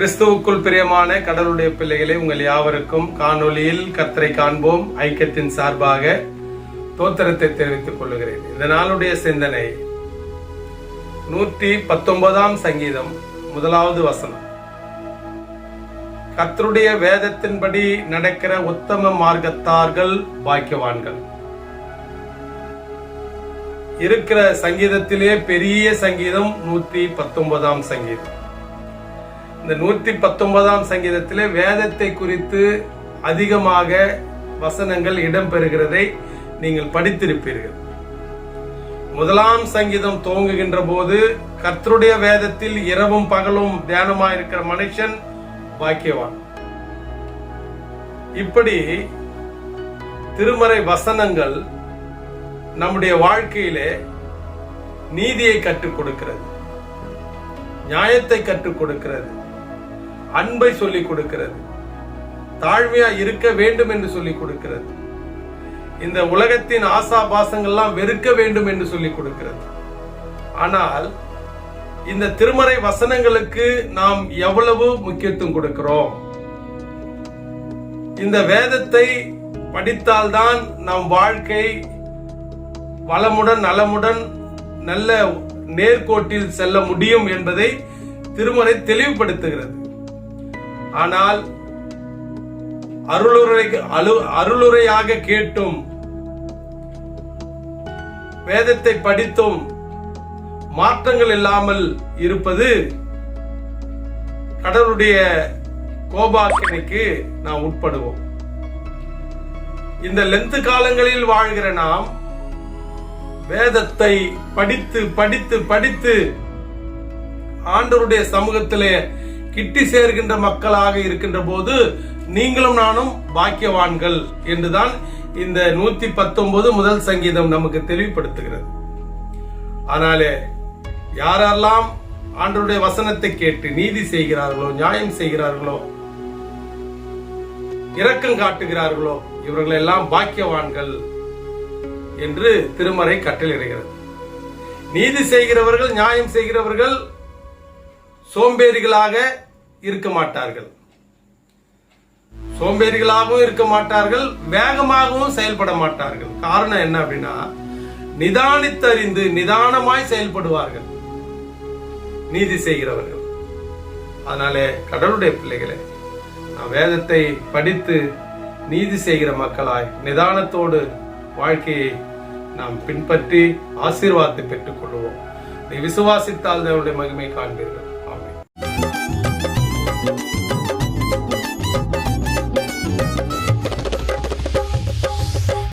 கிறிஸ்துவுக்குள் பிரியமான கடவுளுடைய பிள்ளைகளை உங்கள் யாவருக்கும் காணொளியில் கத்தரை காண்போம். ஐக்கியத்தின் சார்பாக தோத்திரத்தை தெரிவித்துக் கொள்கிறேன். இந்த நாளுடைய சிந்தனை நூற்றி பத்தொன்பதாம் சங்கீதம் முதலாவது வசனம். கத்தருடைய வேதத்தின்படி நடக்கிற உத்தம மார்க்கத்தார்கள் பாக்கியவான்கள். இருக்கிற சங்கீதத்திலே பெரிய சங்கீதம் நூற்றி பத்தொன்பதாம் சங்கீதம். இந்த நூற்றி பத்தொன்பதாம் சங்கீதத்திலே வேதத்தை குறித்து அதிகமாக வசனங்கள் இடம்பெறுகிறதை நீங்கள் படித்திருப்பீர்கள். முதலாம் சங்கீதம் துவங்குகின்ற போது கர்த்தருடைய வேதத்தில் இரவும் பகலும் தியானமாக இருக்கிற மனுஷன் பாக்கியவான். இப்படி திருமறை வசனங்கள் நம்முடைய வாழ்க்கையிலே நீதியை கற்றுக் கொடுக்கிறது நியாயத்தை கற்றுக் கொடுக்கிறது அன்பை சொல்லிக் கொடுக்கிறது. தாழ்மையா இருக்க வேண்டும் என்று சொல்லிக் கொடுக்கிறது. இந்த உலகத்தின் ஆசா பாசங்கள்லாம் வெறுக்க வேண்டும் என்று சொல்லிக் கொடுக்கிறது. ஆனால் இந்த திருமறை வசனங்களுக்கு நாம் எவ்வளவு முக்கியத்துவம் கொடுக்கிறோம்? இந்த வேதத்தை படித்தால்தான் நம் வாழ்க்கை வளமுடன் நலமுடன் நல்ல நேர்கோட்டில் செல்ல முடியும் என்பதை திருமறை தெளிவுபடுத்துகிறது. ஆனால் அருளுரை அலு- அருளுரையாக கேட்டும் வேதத்தை படித்தும் மாற்றங்கள் இல்லாமல் இருப்பது கடவுளுடைய கோபாக்கினைக்கு நாம் உட்படுவோம். இந்த லெந்து காலங்களில் வாழ்கிற நாம் வேதத்தை படித்து படித்து படித்து ஆண்டவருடைய சமூகத்திலே கிட்டி சேர்கின்ற மக்களாக இருக்கின்ற போது நீங்களும் நானும் பாக்கியவான்கள் என்றுதான் இந்த நூத்தி பத்தொன்பது முதல் சங்கீதம் நமக்கு தெளிவுபடுத்துகிறது. ஆனாலே யாரெல்லாம் ஆண்டருடைய வசனத்தை கேட்டு நீதி செய்கிறார்களோ நியாயம் செய்கிறார்களோ இரக்கம் காட்டுகிறார்களோ இவர்கள் எல்லாம் பாக்கியவான்கள் என்று திருமறை கட்டளையிடுகிறது. நீதி செய்கிறவர்கள் நியாயம் செய்கிறவர்கள் சோம்பேறிகளாக இருக்க மாட்டார்கள். சோம்பேறிகளாகவும் இருக்க மாட்டார்கள் வேகமாகவும் செயல்பட மாட்டார்கள். காரணம் என்ன அப்படின்னா நிதானித்தறிந்து நிதானமாய் செயல்படுவார்கள். நீதி செய்கிறவர்கள். அதனாலே கடவுளுடைய பிள்ளைகளே நாம் வேதத்தை படித்து நீதி செய்கிற மக்களாய் நிதானத்தோடு வாழ்க்கையை நாம் பின்பற்றி ஆசீர்வாதத்தை பெற்றுக் கொள்வோம் நீ விசுவாசித்தால் தேவனுடைய மகிமை காண்பீர்கள்.